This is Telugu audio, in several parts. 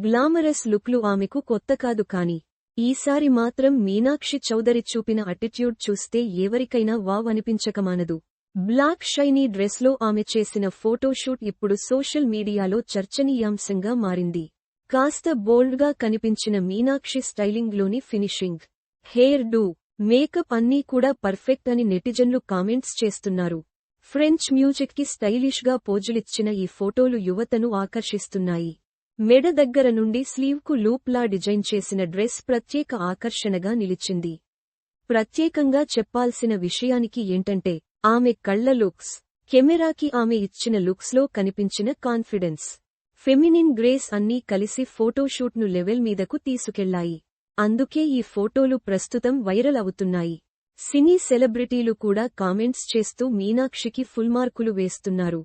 గ్లామరస్ లుక్లు ఆమెకు కొత్త కాదు కాని ఈసారి మాత్రం మీనాక్షి చౌదరి చూపిన అటిట్యూడ్ చూస్తే ఎవరికైనా వావ్ అనిపించకమానదు. బ్లాక్ షైనీ డ్రెస్లో ఆమె చేసిన ఫోటోషూట్ ఇప్పుడు సోషల్ మీడియాలో చర్చనీయాంశంగా మారింది. కాస్త బోల్డ్గా కనిపించిన మీనాక్షి స్టైలింగ్లోని ఫినిషింగ్ హెయిర్ డూ మేకప్ అన్నీ కూడా పర్ఫెక్ట్ అని నెటిజన్లు కామెంట్స్ చేస్తున్నారు. ఫ్రెంచ్ మ్యూజిక్కి స్టైలిష్గా పోజులిచ్చిన ఈ ఫోటోలు యువతను ఆకర్షిస్తున్నాయి. మెడ దగ్గర నుండి స్లీవ్కు లూప్లా డిజైన్ చేసిన డ్రెస్ ప్రత్యేక ఆకర్షణగా నిలిచింది. ప్రత్యేకంగా చెప్పాల్సిన విషయానికి ఏంటంటే ఆమె కళ్ళ లుక్స్ కెమెరాకి ఆమె ఇచ్చిన లుక్స్లో కనిపించిన కాన్ఫిడెన్స్. ఫెమినిన్ గ్రేస్ అన్నీ కలిసి ఫోటోషూట్ను లెవెల్ మీదకు తీసుకెళ్ళాయి. అందుకే ఈ ఫోటోలు ప్రస్తుతం వైరల్ అవుతున్నాయి. సినీ సెలబ్రిటీలు కూడా కామెంట్స్ చేస్తూ మీనాక్షికి ఫుల్ మార్కులు వేస్తున్నారు.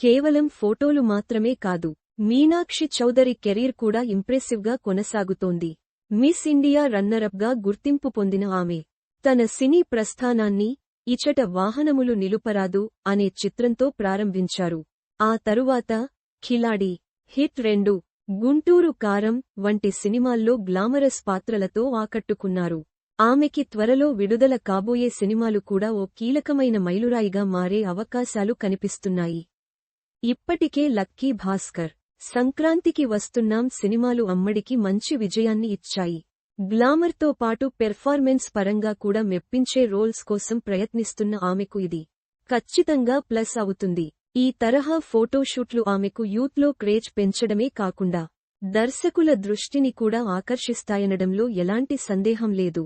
కేవలం ఫోటోలు మాత్రమే కాదు మీనాక్షి చౌదరి కెరీర్ కూడా ఇంప్రెసివ్గా కొనసాగుతోంది. మిస్ ఇండియా రన్నరప్గా గుర్తింపు పొందిన ఆమె. తన సినీ ప్రస్థానాన్ని ఇచట వాహనములు నిలుపరాదు అనే చిత్రంతో ప్రారంభించారు. ఆ తరువాత ఖిలాడి హిట్ రెండు గుంటూరు కారం వంటి సినిమాల్లో గ్లామరస్ పాత్రలతో ఆకట్టుకున్నారు. ఆమెకి త్వరలో విడుదల కాబోయే సినిమాలు కూడా ఓ కీలకమైన మైలురాయిగా మారే అవకాశాలు కనిపిస్తున్నాయి. ఇప్పటికే లక్కీ భాస్కర్ సంక్రాంతికి వస్తున్నాం సినిమాలు అమ్మడికి మంచి విజయాన్ని ఇచ్చాయి. గ్లామర్తో పాటు పెర్ఫార్మెన్స్ పరంగా కూడా మెప్పించే రోల్స్ కోసం ప్రయత్నిస్తున్న ఆమెకు ఇది ఖచ్చితంగా ప్లస్ అవుతుంది. ఈ తరహా ఫోటోషూట్లు ఆమెకు యూత్లో క్రేజ్ పెంచడమే కాకుండా దర్శకుల దృష్టిని కూడా ఆకర్షిస్తాయనడంలో ఎలాంటి సందేహం లేదు.